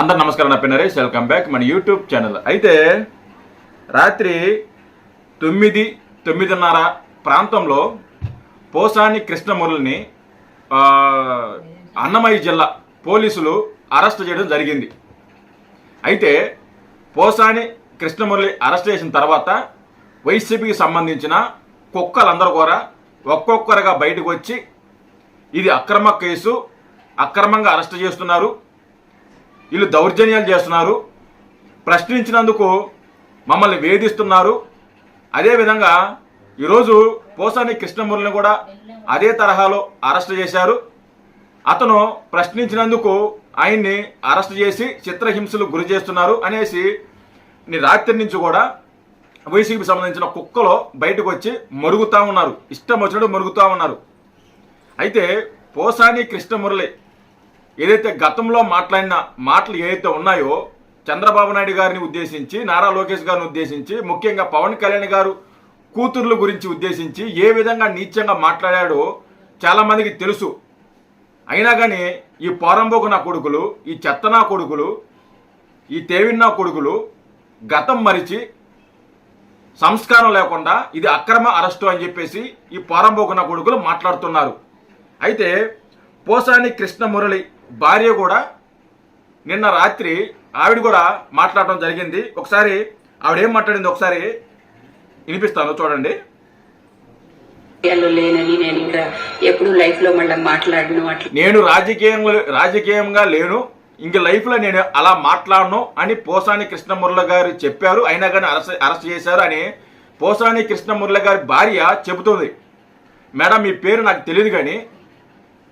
అందరు నమస్కారం నా పేరు వెల్కమ్ బ్యాక్ మన యూట్యూబ్ ఛానల్. అయితే రాత్రి తొమ్మిది తొమ్మిదిన్నర ప్రాంతంలో పోసాని కృష్ణమురళిని అన్నమయ్య జిల్లా పోలీసులు అరెస్ట్ చేయడం జరిగింది. అయితే పోసాని కృష్ణమురళి అరెస్ట్ చేసిన తర్వాత వైసీపీకి సంబంధించిన కుక్కలందరూ కూడా ఒక్కొక్కరుగా బయటకు వచ్చి ఇది అక్రమ కేసు అక్రమంగా అరెస్ట్ చేస్తున్నారు. వీళ్ళు దౌర్జన్యాలు చేస్తున్నారు. ప్రశ్నించినందుకు మమ్మల్ని వేధిస్తున్నారు. అదేవిధంగా ఈరోజు పోసాని కృష్ణమూర్తిని కూడా అదే తరహాలో అరెస్ట్ చేశారు. అతను ప్రశ్నించినందుకు ఆయన్ని అరెస్ట్ చేసి చిత్రహింసలు గురి చేస్తున్నారు అనేసి రాత్రి నుంచి కూడా వైసీపీకి సంబంధించిన కుక్కలో బయటకు వచ్చి మరుగుతా ఉన్నారు. ఇష్టం వచ్చినట్టు మరుగుతా ఉన్నారు. అయితే పోసాని కృష్ణమురళి ఏదైతే గతంలో మాట్లాడిన మాటలు ఏదైతే ఉన్నాయో చంద్రబాబు నాయుడు గారిని ఉద్దేశించి నారా లోకేష్ గారిని ఉద్దేశించి ముఖ్యంగా పవన్ కళ్యాణ్ గారు కూతుర్ల గురించి ఉద్దేశించి ఏ విధంగా నీచంగా మాట్లాడాడో చాలా మందికి తెలుసు. అయినా కానీ ఈ పోరంబోకు నా కొడుకులు ఈ చెత్త నా కొడుకులు ఈ తేవిన్నా కొడుకులు గతం మరిచి సంస్కారం లేకుండా ఇది అక్రమ అరెస్టు అని చెప్పేసి ఈ పోరంబోకున్న కొడుకులు మాట్లాడుతున్నారు. అయితే పోసాని కృష్ణమురళి భార్య కూడా నిన్న రాత్రి ఆవిడ కూడా మాట్లాడటం జరిగింది. ఒకసారి ఆవిడ ఏం మాట్లాడింది ఒకసారి వినిపిస్తాను చూడండి. లేనని నేను ఇంకా ఎప్పుడు లైఫ్లో మళ్ళీ మాట్లాడను అట్లా. నేను రాజకీయంలో రాజకీయంగా లేను. ఇంక లైఫ్లో నేను అలా మాట్లాడను అని పోసాని కృష్ణమురళి గారు చెప్పారు. అయినా కానీ అరెస్ట్ అరెస్ట్ చేశారు అని పోసాని కృష్ణమురళి గారి భార్య చెబుతుంది. మేడం మీ పేరు నాకు తెలియదు కానీ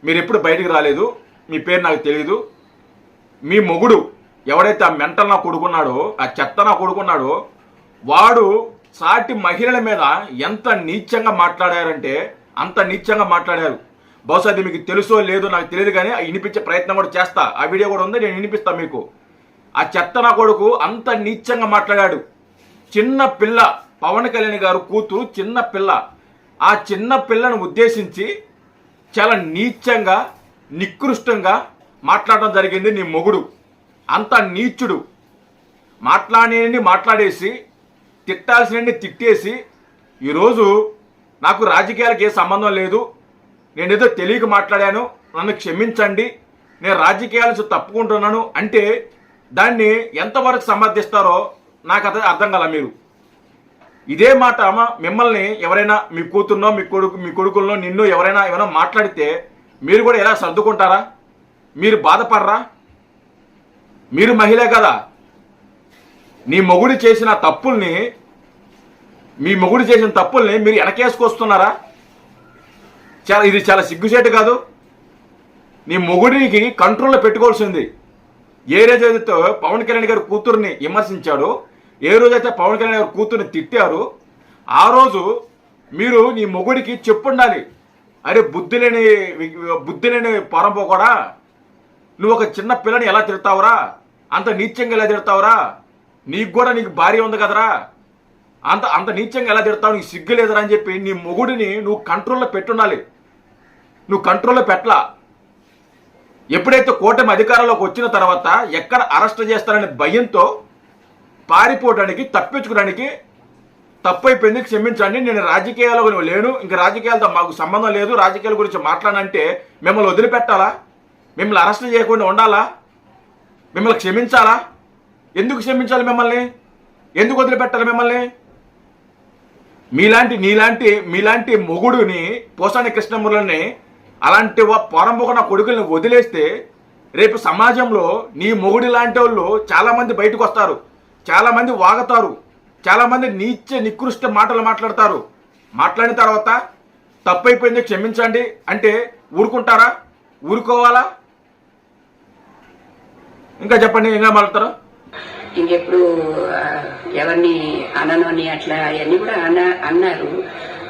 మీరు ఎప్పుడు బయటికి రాలేదు. మీ పేరు నాకు తెలియదు మీ మొగుడు ఎవడైతే ఆ మెంటల్ నా కొడుకున్నాడో ఆ చెత్త నా కొడుకున్నాడో వాడు సాటి మహిళల మీద ఎంత నీచంగా మాట్లాడారంటే అంత నీచంగా మాట్లాడారు. బహుశా అది మీకు తెలుసో లేదో నాకు తెలియదు కానీ ఆ వినిపించే ప్రయత్నం కూడా చేస్తా. ఆ వీడియో కూడా ఉంది నేను వినిపిస్తా మీకు. ఆ చెత్త నా కొడుకు అంత నీచంగా మాట్లాడాడు. చిన్న పిల్ల పవన్ కళ్యాణ్ గారు కూతురు చిన్న పిల్ల. ఆ చిన్న పిల్లను ఉద్దేశించి చాలా నీచంగా నికృష్టంగా మాట్లాడడం జరిగింది నీ మొగుడు. అంత నీచుడు. మాట్లాడేని మాట్లాడేసి తిట్టాల్సిన తిట్టేసి ఈరోజు నాకు రాజకీయాలకు ఏ సంబంధం లేదు. నేనేదో తెలియక మాట్లాడాను. నన్ను క్షమించండి. నేను రాజకీయాల తప్పుకుంటున్నాను అంటే దాన్ని ఎంతవరకు సమర్థిస్తారో నాకు అది అర్థం కల మీరు? ఇదే మాట మిమ్మల్ని ఎవరైనా మీ కూతుర్నో మీ కొడుకు మీ కొడుకుల్లో నిన్ను ఎవరైనా ఏమైనా మాట్లాడితే మీరు కూడా ఎలా సర్దుకుంటారా? మీరు బాధపడరా? మీరు మహిళే కదా. నీ మొగుడు చేసిన తప్పుల్ని మీ మొగుడు చేసిన తప్పుల్ని మీరు వెనకేసుకొస్తున్నారా? చాలా ఇది చాలా సిగ్గుచేటు కాదు. నీ మొగుడికి కంట్రోల్లో పెట్టుకోవాల్సింది. ఏ రోజైతే పవన్ కళ్యాణ్ గారి కూతుర్ని విమర్శించాడో ఏ రోజైతే పవన్ కళ్యాణ్ గారి కూతుర్ని తిట్టారో ఆ రోజు మీరు నీ మొగుడికి చెప్పుండాలి. అరే బుద్ధి లేని బుద్ధి లేని పొరంపో కూడా నువ్వు ఒక చిన్న పిల్లని ఎలా తిడతావురా? అంత నీచంగా ఎలా తిడతావురా? నీకు కూడా నీకు భార్య ఉంది కదరా? అంత అంత నీచంగా ఎలా తిడతావు? నీకు సిగ్గు లేదురా అని చెప్పి నీ మొగుడిని నువ్వు కంట్రోల్లో పెట్టుండాలి. నువ్వు కంట్రోల్లో పెట్టలా. ఎప్పుడైతే కూటమి అధికారంలోకి వచ్చిన తర్వాత ఎక్కడ అరెస్ట్ చేస్తారనే భయంతో పారిపోవడానికి తప్పించుకోవడానికి తప్పైపోయింది క్షమించండి నేను రాజకీయాల్లో లేను ఇంకా రాజకీయాలతో మాకు సంబంధం లేదు రాజకీయాల గురించి మాట్లాడనంటే మిమ్మల్ని వదిలిపెట్టాలా? మిమ్మల్ని అరెస్ట్ చేయకుండా ఉండాలా? మిమ్మల్ని క్షమించాలా? ఎందుకు క్షమించాలి మిమ్మల్ని? ఎందుకు వదిలిపెట్టాలి మిమ్మల్ని? మీలాంటి నీలాంటి మీలాంటి మొగుడుని పోసాని కృష్ణమురళిని అలాంటి పొరంబొకన కొడుకుల్ని వదిలేస్తే రేపు సమాజంలో నీ మొగుడి లాంటి వాళ్ళు చాలామంది బయటకు వస్తారు చాలామంది వాగతారు. చాలా మంది నీచ నికృష్ట మాటలు మాట్లాడతారు. మాట్లాడిన తర్వాత తప్పైపోయింది క్షమించండి అంటే ఊరుకుంటారా? ఊరుకోవాలా? ఇంకా చెప్పండి ఇంకా మాట్లాడతారు ఇంకెప్పుడు ఎవరిని అనను అని అట్లా అవన్నీ కూడా అన్న అన్నారు.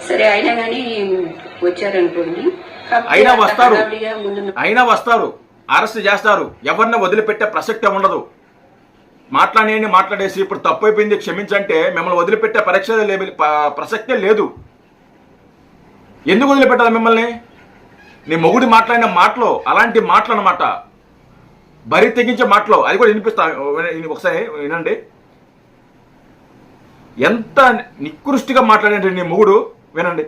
సరే అయినా కానీ వచ్చారనుకోండి. అయినా వస్తారు. అయినా వస్తారు. అరెస్ట్ చేస్తారు. ఎవరిని వదిలిపెట్టే ప్రసక్తే ఉండదు. మాట్లాడేని మాట్లాడేసి ఇప్పుడు తప్పు అయిపోయింది క్షమించంటే మిమ్మల్ని వదిలిపెట్టే పరీక్ష ప్రసక్తే లేదు. ఎందుకు వదిలిపెట్టాలి మిమ్మల్ని? నీ మొగుడు మాట్లాడిన మాటలు అలాంటి మాటలు అనమాట బరి తెగించే మాటలు అది కూడా వినిపిస్తా ఒకసారి వినండి. ఎంత నికృష్టిగా మాట్లాడండి నీ మొగుడు వినండి.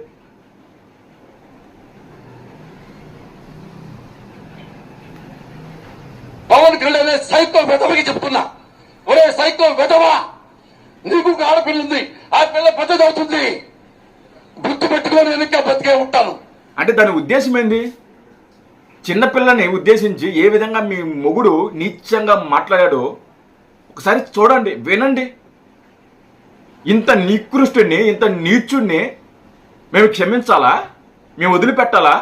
పవన్ కళ్యాణ్ సైకో చెప్తున్నా. ఏ సైకో వెధవా. నీకు ఒక ఆడపిల్ల ఉంది ఆ పిల్ల పెద్దది అవుతుంది. గుర్తు పెట్టుకొని వెనక బతికే ఉంటాను. అంటే దాని ఉద్దేశం ఏంది? చిన్నపిల్లని ఉద్దేశించి ఏ విధంగా మీ మొగుడు నీచంగా మాట్లాడాడో ఒకసారి చూడండి వినండి. ఇంత నికృష్టుని ఇంత నీచుణ్ణి మేము క్షమించాలా? మేము వదిలిపెట్టాలా?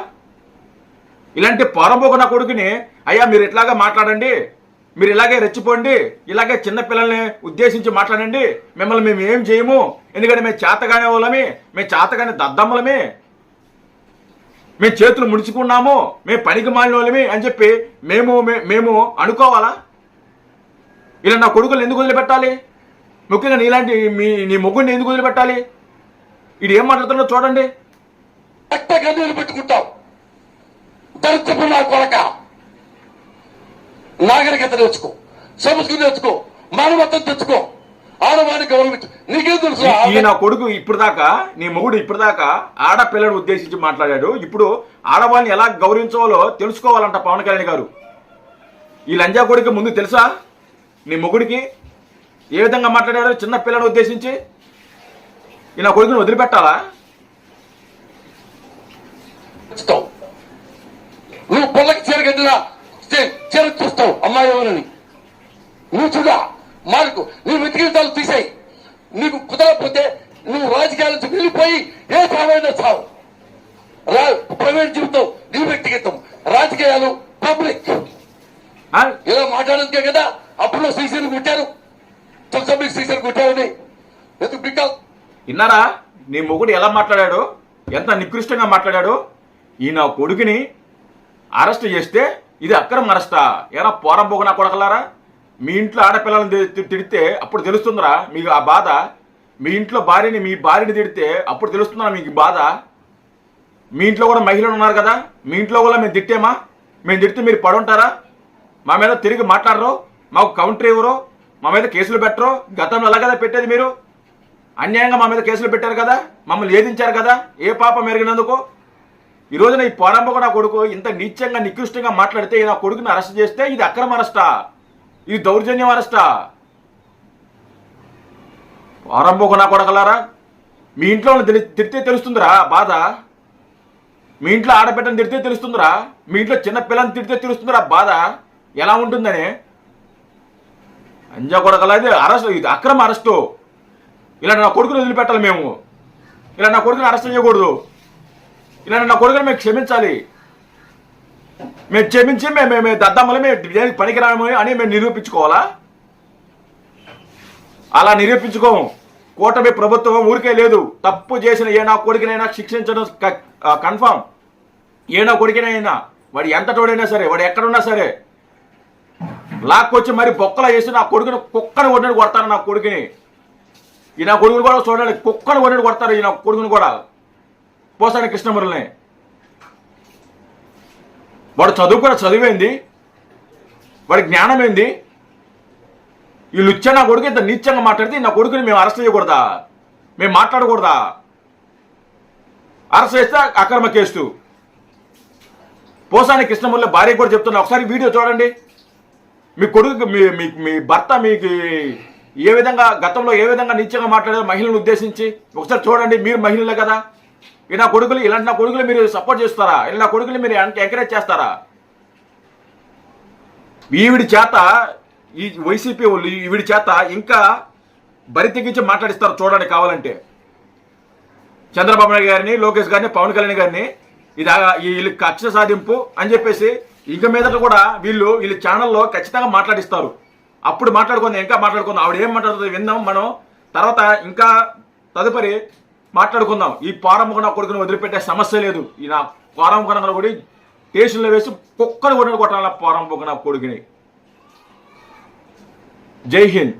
ఇలాంటి పొరబోక నా కొడుకుని అయ్యా మీరు ఎట్లాగా మాట్లాడండి? మీరు ఇలాగే రెచ్చిపోండి ఇలాగే చిన్నపిల్లల్ని ఉద్దేశించి మాట్లాడండి మిమ్మల్ని మేము ఏం చేయము? ఎందుకంటే మేము చేతగానే వాళ్ళమే మేము చేతగానే దద్దమ్మలమే. మేము చేతులు ముడుచుకున్నాము మేము పనికి మాలిన వాళ్ళమే అని చెప్పి మేము మే- మేము అనుకోవాలా? ఇలా నా కొడుకులు ఎందుకు వదిలిపెట్టాలి? ముఖ్యంగా నీలాంటి మీ నీ మొగ్గుని ఎందుకు వదిలిపెట్టాలి? ఇది ఏం మాట్లాడుతుందో చూడండి. పెట్టుకుంటావు కొడక. నాగరికత నేర్చుకో సంస్కృతి నేర్చుకో మానవత్వం తెచ్చుకో. ఆడవాడిని గౌరవించు నీకేం తెలుసు? నా కొడుకు ఇప్పుడు దాకా నీ మొగుడు ఇప్పుడు దాకా ఆడపిల్లను ఉద్దేశించి మాట్లాడాడు. ఇప్పుడు ఆడవాళ్ళని ఎలా గౌరవించాలో తెలుసుకోవాలంట పవన్ కళ్యాణ్ గారు. ఈ లంజా కొడుకు ముందు తెలుసా? నీ మొగుడికి ఏ విధంగా మాట్లాడాడో చిన్న పిల్లను ఉద్దేశించి? ఈ నా కొడుకుని వదిలిపెట్టాలా? నువ్వు పొల్లకి చీర కట్టినా చీ- చీర చూస్తావు అమ్మాయి ఎవరని? నువ్వు చూడా మార్కు. నీ వెతికింతాలు తీసేయి. నీకు కుదరకపోతే నువ్వు రాజకీయాల నుంచి వెళ్ళిపోయి ఏ సామైనా చావు. ప్రైవేట్ జీవితం నీ వ్యక్తిగతం. రాజకీయాలు పబ్లిక్? ఇలా మాట్లాడదుకే కదా అప్పుడు సీసీలు కొట్టారు. తెలుసా మీకు సీసీలు కొట్టారని ఎందుకు బికాస్ విన్నారా నీ మొగుడు ఎలా మాట్లాడాడు? ఎంత నికృష్టంగా మాట్లాడాడు? ఈ నా కొడుకుని అరెస్ట్ చేస్తే ఇది అక్రమ అరెస్టా ఏరా పోరంబోకు నా కొడకలారా? మీ ఇంట్లో ఆడపిల్లలను తిడితే అప్పుడు తెలుస్తుందిరా మీకు ఆ బాధ. మీ ఇంట్లో భార్యని మీ భార్యని తిడితే అప్పుడు తెలుస్తుందా మీకు బాధ. మీ ఇంట్లో కూడా మహిళలు ఉన్నారు కదా? మీ ఇంట్లో కూడా మేము తిట్టేమా? మేము తిడితే మీరు పడుంటారా? మా మీద తిరిగి మాట్లాడరు? మాకు కౌంటర్ ఇవ్వరు? మా మీద కేసులు పెట్టరు? గతంలో ఎలా కదా పెట్టేది మీరు? అన్యాయంగా మా మీద కేసులు పెట్టారు కదా? మమ్మల్ని ఏదించారు కదా? ఏ పాపం మెరిగినందుకు ఈ రోజున ఈ పోరంబకు నా కొడుకు ఇంత నీచంగా నికృష్టంగా మాట్లాడితే నా కొడుకుని అరెస్ట్ చేస్తే ఇది అక్రమ అరెస్టా ఇది దౌర్జన్యం అరెస్టా పోరంబకు నా కొడకలారా మీ ఇంట్లో తిడితే తెలుస్తుందిరా బాధ. మీ ఇంట్లో ఆడబిడ్డను తిడితే తెలుస్తుందిరా? మీ ఇంట్లో చిన్న పిల్లని తిడితే తెలుస్తుందిరా బాధ. ఎలా ఉంటుందని? అంజా కొడకలా ఇది అరెస్ట్ ఇది అక్రమ అరెస్టు. ఇలా నా కొడుకుని వదిలిపెట్టాలి మేము. ఇలా నా కొడుకుని అరెస్ట్ చేయకూడదు. నేను నా కొడుకుని మేము క్షమించాలి. మేము క్షమించి మేము మేము దద్దమ్మలు మేము పనికిరామని పనికిరాము అని మేము నిరూపించుకోవాలా? అలా నిరూపించుకోము కూటమి ప్రభుత్వం ఊరికే లేదు. తప్పు చేసిన ఏ నా కొడుకునైనా శిక్షించడం కన్ఫామ్. ఏ నా కొడుకునైనా. వాడు ఎంత తోడైనా సరే వాడు ఎక్కడున్నా సరే. లాక్కొచ్చి మరి బొక్కల వేసి నా కొడుకుని కుక్కని కొట్టినట్టు కొడతాను నా కొడుకుని. ఈ నా కొడుకుని కూడా చూడండి కుక్కని కొట్టినట్టు కొడతారు ఈ నా కొడుకుని కూడా. పోసాని కృష్ణమురళిని. వాడు చదువు కూడా చదివేంది? వాడి జ్ఞానం ఏంది వీళ్ళు లుచ్చ నా కొడుకు ఇంత నీచంగా మాట్లాడితే నా కొడుకుని మేము అరెస్ట్ చేయకూడదా? మేము మాట్లాడకూడదా? అరెస్ట్ చేస్తే అక్రమ కేసు. పోసాని కృష్ణమూర్తి భార్య కూడా చెప్తున్నా ఒకసారి వీడియో చూడండి. మీ కొడుకు మీ మీ మీ భర్త మీకు ఏ విధంగా గతంలో ఏ విధంగా నీచంగా మాట్లాడారు మహిళలను ఉద్దేశించి ఒకసారి చూడండి మీరు మహిళలే కదా? ఇలా కొడుకులు ఇలాంటి నా కొడుకులు మీరు సపోర్ట్ చేస్తారా? ఇలా నా కొడుకులు మీరు ఎంకరేజ్ చేస్తారా? ఈవిడి చేత ఈ వైసీపీ వాళ్ళు ఈవిడి చేత ఇంకా బరి తెగించి మాట్లాడిస్తారు చూడండి కావాలంటే. చంద్రబాబు నాయుడు గారిని లోకేష్ గారిని పవన్ కళ్యాణ్ గారిని ఇది ఈ వీళ్ళు కక్ష సాధింపు అని చెప్పేసి ఇంక మీదట కూడా వీళ్ళు వీళ్ళ ఛానల్లో ఖచ్చితంగా మాట్లాడిస్తారు. అప్పుడు మాట్లాడుకుందాం ఇంకా మాట్లాడుకుందాం. ఆవిడ ఏం మాట్లాడుతుంది విందాం మనం. తర్వాత ఇంకా తదుపరి మాట్లాడుకుందాం. ఈ పారంభకు నా కొడుకుని వదిలిపెట్టే సమస్య లేదు. ఈ నా పారమ్మకు నా కూడా స్టేషన్లో వేసి కుక్కను కొట్టిన కొట్టాలి పారంభకు నా కొడుకుని. జై హింద్.